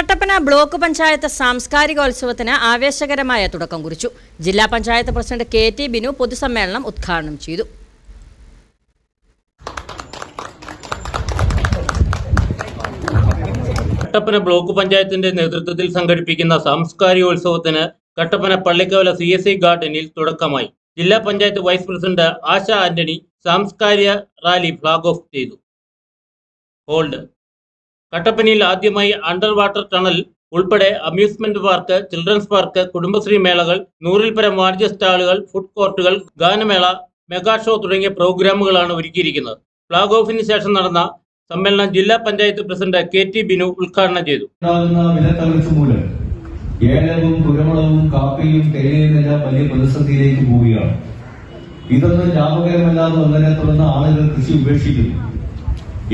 Kattappana block panchayat സാംസ്കാരികോത്സവത്തിന് ആവേശകരമായ തുടക്കം കുറിച്ചു. ജില്ലാ panchayat president K T Binu പൊതുസമ്മേളനം ഉദ്ഘാടനം ചെയ്തു. കട്ടപ്പന ബ്ലോക്ക് പഞ്ചായത്തിന്റെ നേതൃത്വത്തിൽ സംഘടിപ്പിക്കുന്ന സാംസ്കാരികോത്സവത്തിന് Kattappana Pallikkavala C S C ഗാർഡനിൽ തുടക്കമായി. ജില്ലാ പഞ്ചായത്ത് വൈസ് പ്രസിഡന്റ് ആശ ആന്റണി സാംസ്കാരിക റാലി ഫ്ലാഗ് ഓഫ് ചെയ്തു. ഹോൾഡ് കട്ടപ്പനയിൽ ആദ്യമായി അണ്ടർ വാട്ടർ ടണൽ ഉൾപ്പെടെ amusement park children's park Kudumbashree മേളകൾ നൂറിൽ പരം വാണിജ്യ സ്റ്റാളുകൾ ഫുഡ് കോർട്ടുകൾ ഗാനമേള മെഗാ ഷോ തുടങ്ങിയ പ്രോഗ്രാമുകളാണ് ഒരുക്കിയിരിക്കുന്നത്. ഫ്ലാഗ് ഓഫിന് ശേഷം നടന്ന സമ്മേളനം ജില്ലാ panchayat president K T Binu ഉദ്ഘാടനം ചെയ്തു. ഏലവും കുരുമുളകും കാപ്പിയും തേയിലയും വലിയ പ്രതിസന്ധിയിലേക്ക് പോവുകയാണ്. ഇതൊന്നും ലാഭകരമല്ലാതെ വന്നതിനെ തുടർന്ന് ആളുകൾ കൃഷി ഉപേക്ഷിക്കുന്നു.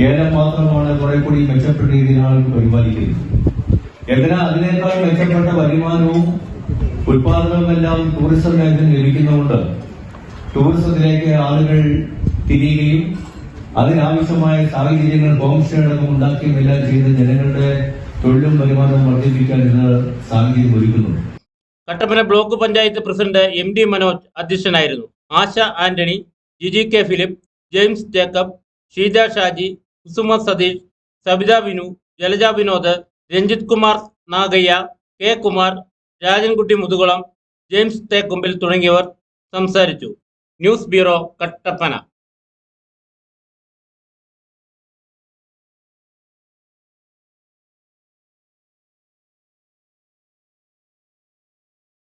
ഏലം മാത്രമാണ് കുറെ കൂടി മെച്ചപ്പെട്ട രീതിയിൽ ആളുകൾ പരിപാലിക്കുന്നത്. എന്തിനാ അതിനേക്കാൾ മെച്ചപ്പെട്ട വരുമാനവും ഉത്പാദനവും എല്ലാം ടൂറിസം മേഖലയിൽ ലഭിക്കുന്നതുകൊണ്ട് ടൂറിസത്തിലേക്ക് ആളുകൾ തിരിയുകയും അതിനാവശ്യമായ സാഹചര്യങ്ങൾ ഹോം സ്റ്റേ ഉണ്ടാക്കുകയും എല്ലാം ചെയ്ത് ജനങ്ങളുടെ തൊഴിലും വരുമാനവും വർദ്ധിപ്പിക്കാൻ ഇന്ന് സാഹചര്യം ഒരുക്കുന്നുണ്ട് Kattappana block panchayat president M D Manoj അധ്യക്ഷനായിരുന്നു. ആശ ആന്റണി ജിജി കെ ഫിലിപ്പ് ജെയിംസ് ജേക്കബ് ഷീജ ഷാജി കുസുമ സതീഷ് സബിത വിനു ജലജ വിനോദ് രഞ്ജിത് കുമാർ നാഗയ്യ കെ കുമാർ രാജൻകുട്ടി മുതുകുളം ജെയിംസ് തേക്കുമ്പിൽ തുടങ്ങിയവർ സംസാരിച്ചു. News bureau Kattappana.